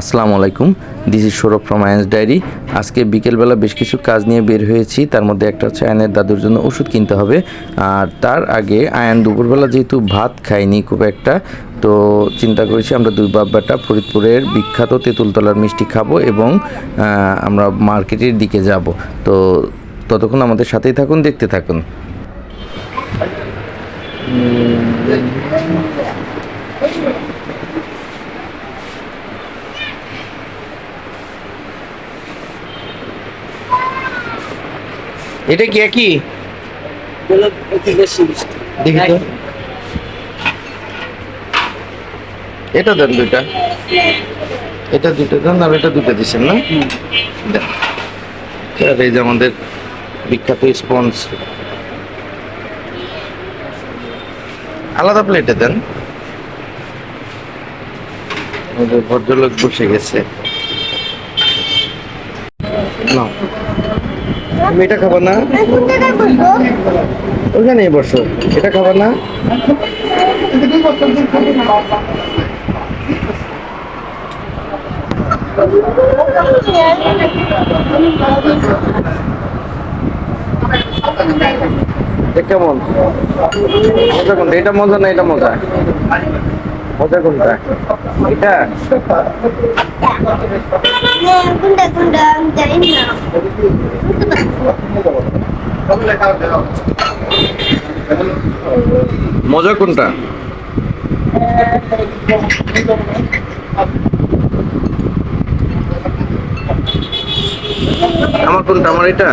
আসসালামু আলাইকুম। This is Sourav from Ayan's diary আজকে বিকেলবেলা বেশ কিছু কাজ নিয়ে বের হয়েছি। তার মধ্যে একটা হচ্ছে আয়নের দাদুর জন্য ওষুধ কিনতে হবে। আর তার আগে আয়ন দুপুরবেলা যেহেতু ভাত খায়নি খুব একটা, তো চিন্তা করেছি আমরা দুই বাব্বাটা ফরিদপুরের বিখ্যাত তেঁতুলতলার মিষ্টি খাব এবং আমরা মার্কেটের দিকে যাব। তো ততক্ষণ আমাদের সাথেই থাকুন, দেখতে থাকুন। এটা কি একই? দেখি তো। এটা দেন দুইটা। এটা দুটো দেন আর এটা দুটো দিচ্ছেন না? দেন। আর এই যে আমাদের বিখ্যাত স্পঞ্জ। আলাদা প্লেটে দেন। আমাদের ভদ্রলোক বসে গেছে। এটা খাব না? ওখানে বসো। এটা খাব না? কেমন। এটা মজা না এটা মজা? মজা কোনটা? মজা কোনটা? আমার কোনটা? আমার এটা?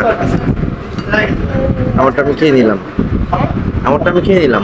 আমারটা আমি খেয়ে নিলাম। আমারটা আমি খেয়ে নিলাম।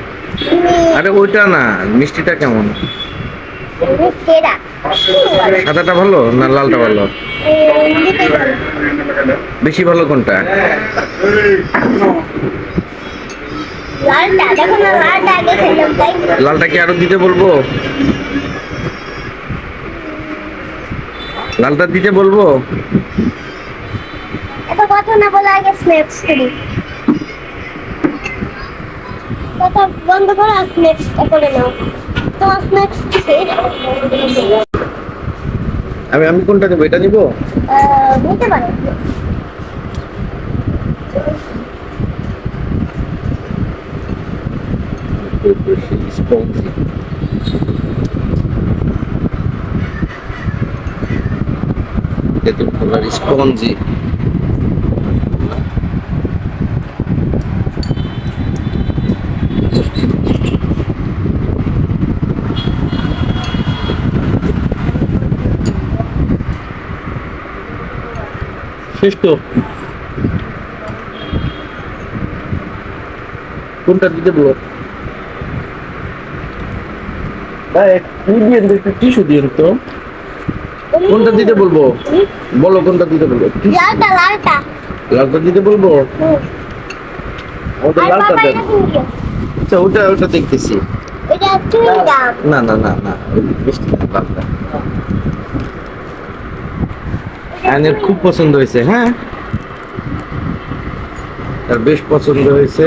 আরে ওইটা না মিষ্টিটা কেমন? সাদাটা ভালো না লালটা ভালো? বেশি ভালো কোনটা? লালটা কি আরও দিতে বলব? লালটা দিতে বলব? এত কথা না বলে আগে স্ন্যাক্স করি। কথা বন্ধ করো আর স্ন্যাক্সটা করে নাও তোমার স্ন্যাক্স আমি আমি কোনটা নেব? এটা নিবো? নিতে পারো। স্পঞ্জি। শেষ তো কোনটা দিতে বলো? টিস্যু তো কোনটা দিতে বলব? বলো কোনটা দিতে বলব? লালটা লালটা। লালটা দিতে বলব? ওটা লালটা দেন। আচ্ছা ওটা ওটা দেখতেছি। না না না না মিষ্টি লালটা। আয়নের খুব পছন্দ হয়েছে হ্যাঁ? তার বেশ পছন্দ হয়েছে।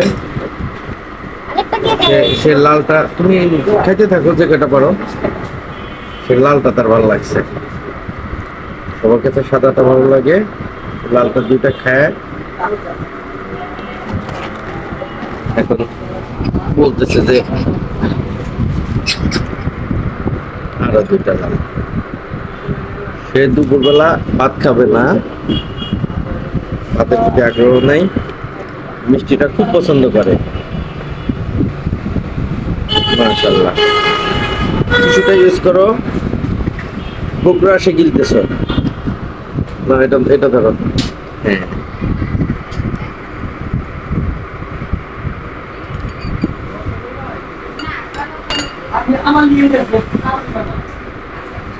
সে লালটা তুমি খাইতে থাকো যে কটা পারো। সে লালটা তার ভালো লাগছে। সবার কাছে সাদাটা ভালো লাগে। লালটা দুইটা খায়। এখন বলতেছে যে আরও দুইটা লাল। সে দুপুরবেলা ভাত খাবে না। ভাতের প্রতি আগ্রহ নেই। মিষ্টিটা খুব পছন্দ করে। মাশাল্লাহ টিস্যুটা ইউজ করো। বকরা আসে গিলতেছ। না, এটা এটা ধরো। হ্যাঁ। আমার নিয়ে যাব ভদ্রলোক একটু খাও।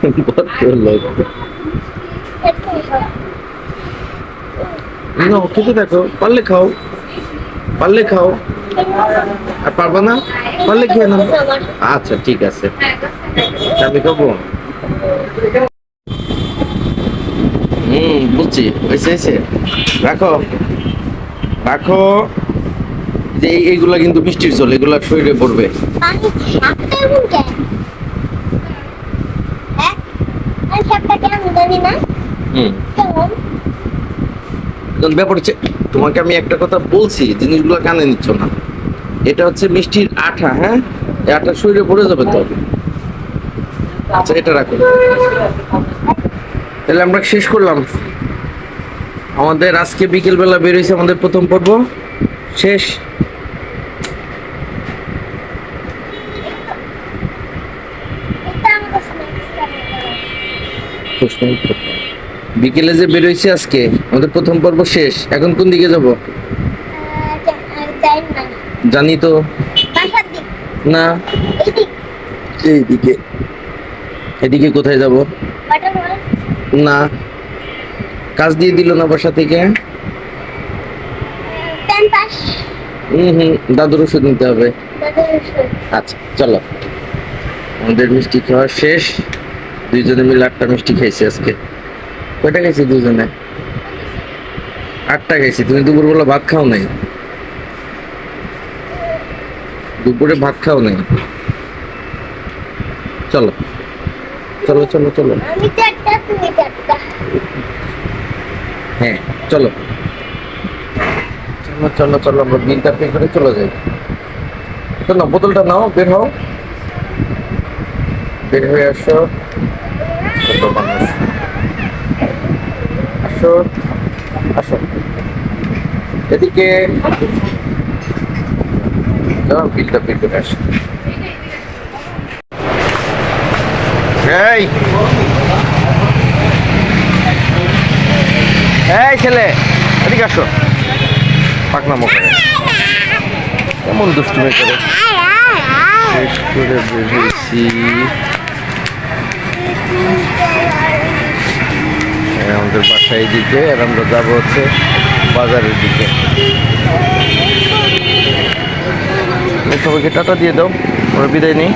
পারলে খাও। পারলে খাও। আর পারবা না? পারলে খেয়ে নাও। আচ্ছা ঠিক আছে। আমি খাব। হুম, বুঝছি। হয়েছে হয়েছে। যে এইগুলা কিন্তু মিষ্টির জল এগুলা শরীরে পড়বে পানি সাপটা এমন কেন হ্যাঁ আর সাপটা কেমন জানি না। হুম। ব্যাপার হচ্ছে তোমাকে আমি একটা কথা বলছি জিনিসগুলো কানে নিচ্ছ না। এটা হচ্ছে মিষ্টির আঠা হ্যাঁ? এই আঠা শরীরে পড়ে যাবে তো? আচ্ছা এটা রাখো। তাহলে আমরা শেষ করলাম। আমাদের আজকে বিকেল বেলা বেরোইছে আমাদের প্রথম পর্ব। শেষ এটা আমাদের স্ন্যাক্স প্রশ্ন উত্তর। বিকেলে যে বেরোইছে আজকে আমাদের প্রথম পর্ব শেষ। এখন কোন দিকে যাব? জানি তো। না? এইদিক। এদিকে কোথায় যাব? না। কাজ দিয়ে দিল না বাসা থেকে? হুম হুম দাদুর ওষুধ নিতে হবে। আচ্ছা চলো। আমাদের মিষ্টি খাওয়া শেষ। দুইজনে মিলে আটটা মিষ্টি খাইছি আজকে। কয়টা খাইছি দুজনে আটটা খাইছি। তুমি দুপুর দুপুরবেলা ভাত খাও নাই? দুপুরে ভাত খাও নাই? চলো। চলো চলো চলো। হ্যাঁ চলো। চলো চলো চলো আমরা বিলটা পে করে চলে যাই। না বোতলটা নাও বের হও। বের হয়ে আসো। ছোট মানুষ আসো আসো। এদিকে। বিলটা করে আসো। এই। এই ছেলে এদিকে আসো। পাকনা মুখে কেমন দুষ্টুমি করে। শেষ করে বেরিয়েছি। আমাদের বাসা দিকে আর আমরা যাব হচ্ছে বাজারের দিকে। সবাইকে টাটা দিয়ে দাও, আমরা বিদায় নিই।